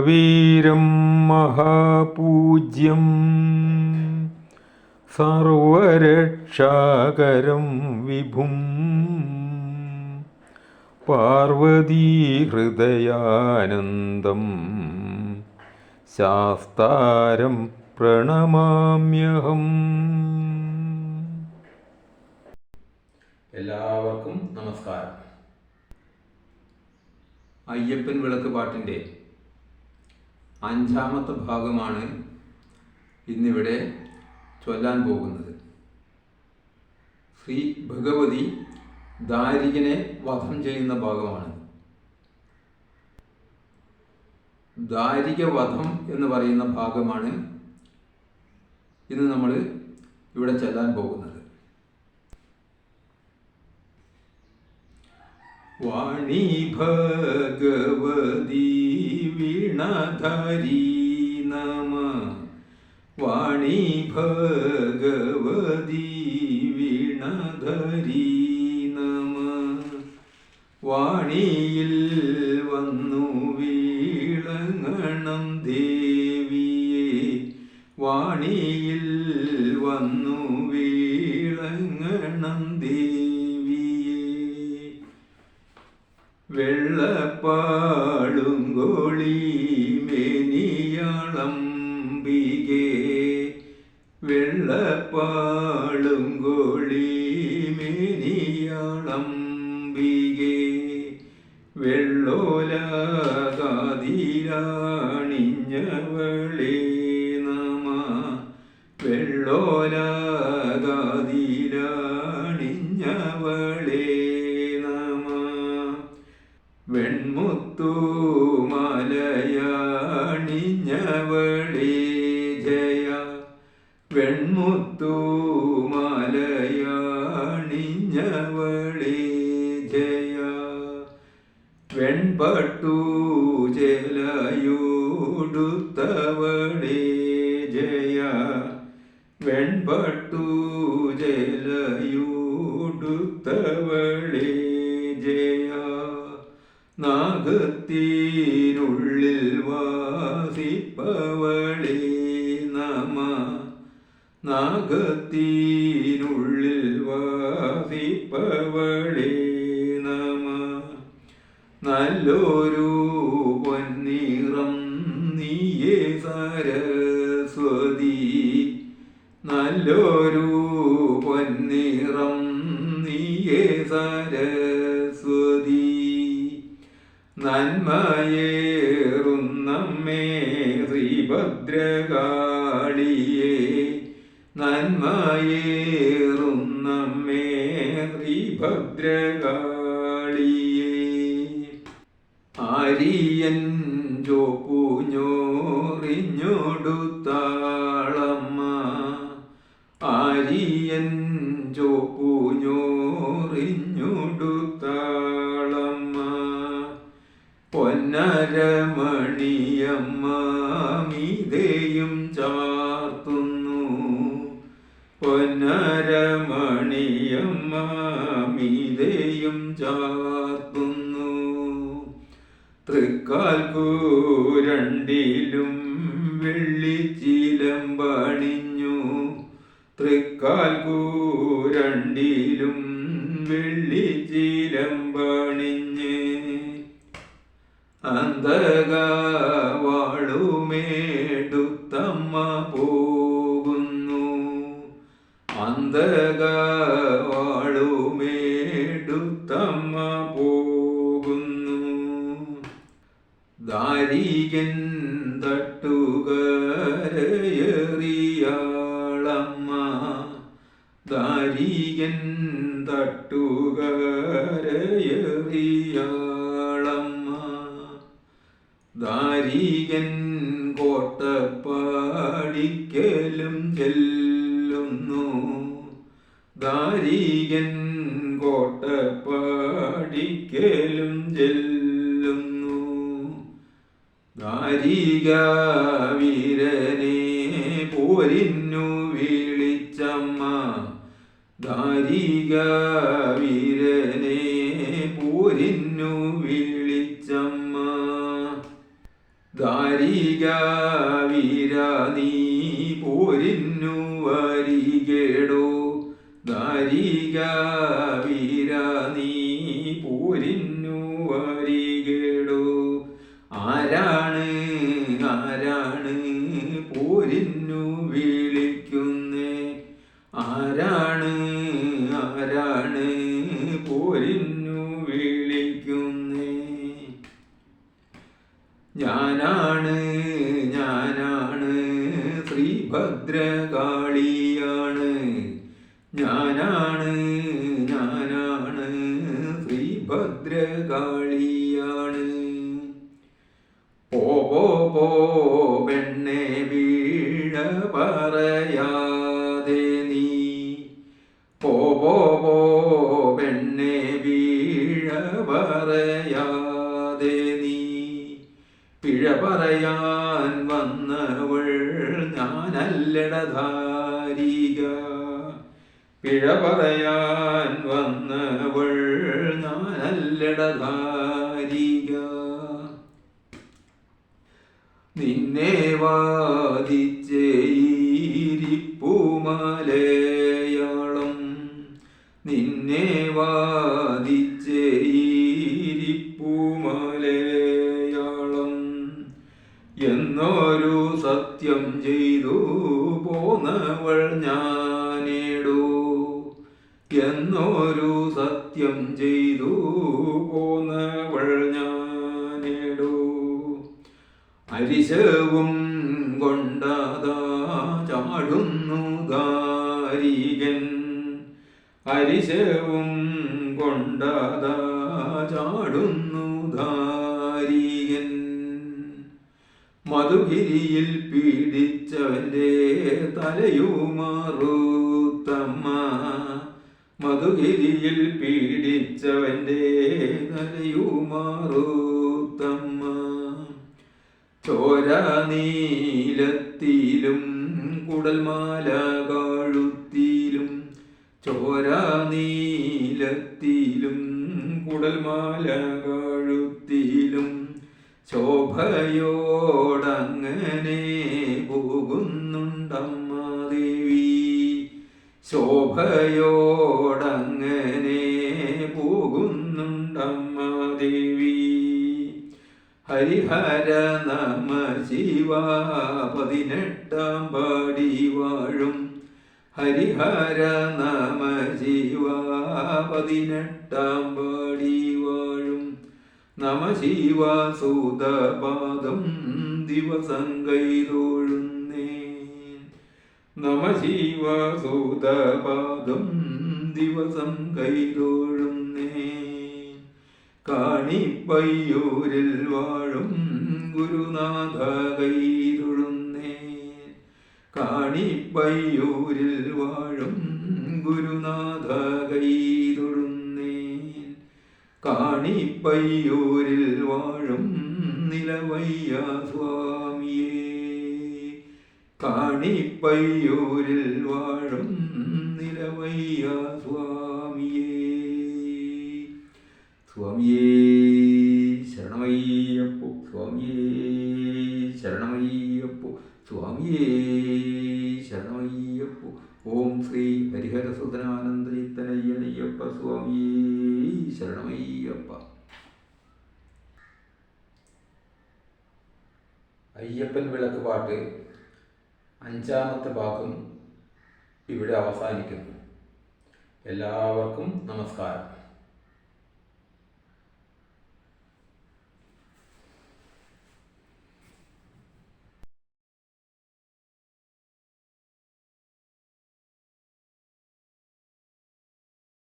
മഹാവീരം മഹാപൂജ്യം സർവരക്ഷാകരം വിഭും പാർവതീഹൃദയാനന്ദം ശാസ്താരം പ്രണമാമ്യഹം എല്ലാവർക്കും നമസ്കാരം അയ്യപ്പൻ വിളക്ക് പാട്ടിന്റെ അഞ്ചാമത്തെ ഭാഗമാണ് ഇന്നിവിടെ ചൊല്ലാൻ പോകുന്നത്. ശ്രീ ഭഗവതി ദാരികനെ വധം ചെയ്യുന്ന ഭാഗമാണ്. ദാരിക വധം എന്ന് പറയുന്ന ഭാഗമാണ് ഇന്ന് നമ്മൾ ഇവിടെ ചെല്ലാൻ പോകുന്നത്. വാണി ഭഗവതി വീണധരി നമ. വാണി ഭഗവതി വീണധരി നമ. വാണിയിൽ വന്നു വീളങ്ങണം ദേവിയെ. വാണിയിൽ വന്നു വെള്ളപ്പാളുങ്കോളി മേനിയാളംബികെ. വെള്ളോലാകാതിരാണിഞ്ഞവളേ വെൺപട്ടു ജലയൂടുത്തവളേ ജയ. വെൺപട്ടു ജലയൂടുത്തവളേ ജയ. നാഗത്തിനുള്ളിൽ വാസിപ്പവളേ നമ. നാഗത്തിനുള്ളിൽ നല്ലൊരു പൊന്നിറം നീയേ സരസ്വതി. നന്മയേറുന്നമ്മേ ശ്രീഭദ്രകാളിയേ. നന്മയേറുന്നമ്മേ ശ്രീഭദ്രകാളിയേ. ആരിയൻ തൃക്കാൽക്കു ദാരികൻ തട്ടുകരയറിയാളമ്മ. ദാരികൻ കോട്ടപ്പാടിക്കലും ചെല്ലുന്നു. ദാരികൻ കോട്ടപ്പാടിക്കലും ചെല്ലുന്നു. ദാരിക ദാരിക ഞാനാണ് ഞാനാണ് ശ്രീഭദ്രകാളിയാണ്. ഞാനാണ് ഞാനാണ് ശ്രീഭദ്രകാളിയാണ്. പോ പോ പോ പെണ്ണെ വീഴ പറയാതെ പിഴ പറയാൻ വന്നവൾ ഞാനല്ലടധാരിക നിന്നെ വാദിച്ചേയിരിപ്പുമലയാളം. നിന്നെ വാദിച്ചേയിരിപ്പുമലയാളം അരിശവും കൊണ്ടതാ ചാടുന്നു ദാരികൻ അരിശവും കൊണ്ടതാ ചാടുന്നു ദാരികൻ മധുഗിരിയിൽ പീഡിച്ചവന്റെ തലയുമാറൂത്തമ്മ. മധുഗിരിയിൽ പീഡിച്ചവന്റെ തലയുമാറൂത്തമ്മ ചോര നീലത്തിലും കുടൽമാല കാഴുത്തിലും ചോര നീലത്തിലും കുടൽമാല കാഴുത്തിലും ശോഭയോടങ്ങനെ പോകുന്നുണ്ടമ്മ ദേവി ശോഭയോടങ്ങനെ ഹരിഹര നമ ശിവ പതിനെട്ടാം പാടി വാഴും ഹരിഹര നമ ശിവ പതിനെട്ടാം പാടി വാഴും നമ ശിവ സൂതപാദം ദിവസം കൈതൊഴുന്നേ നമ ശിവ സൂതപാദം ദിവസം കൈതൊഴുന്നേ കാണിപ്പയ്യൂരിൽ വാഴും ഗുരുനാഥ കൈതൊഴുന്നേ കാണിപ്പയ്യൂരിൽ വാഴും ഗുരുനാഥ കൈതൊഴുന്നേ കാണിപ്പയ്യൂരിൽ വാഴും നിലവയ്യ സ്വാമിയേ. കാണിപ്പയ്യൂരിൽ വാഴും നിലവയ്യ സ്വാമിയേ ഓം ശ്രീ ഹരിഹരസുതനാനന്ദചിത്തനയ്യനയ്യപ്പ സ്വാമിയേ ശരണമയ്യപ്പ അയ്യപ്പൻ വിളക്ക് പാട്ട് അഞ്ചാമത്തെ ഭാഗം ഇവിടെ അവസാനിക്കുന്നു. എല്ലാവർക്കും നമസ്കാരം.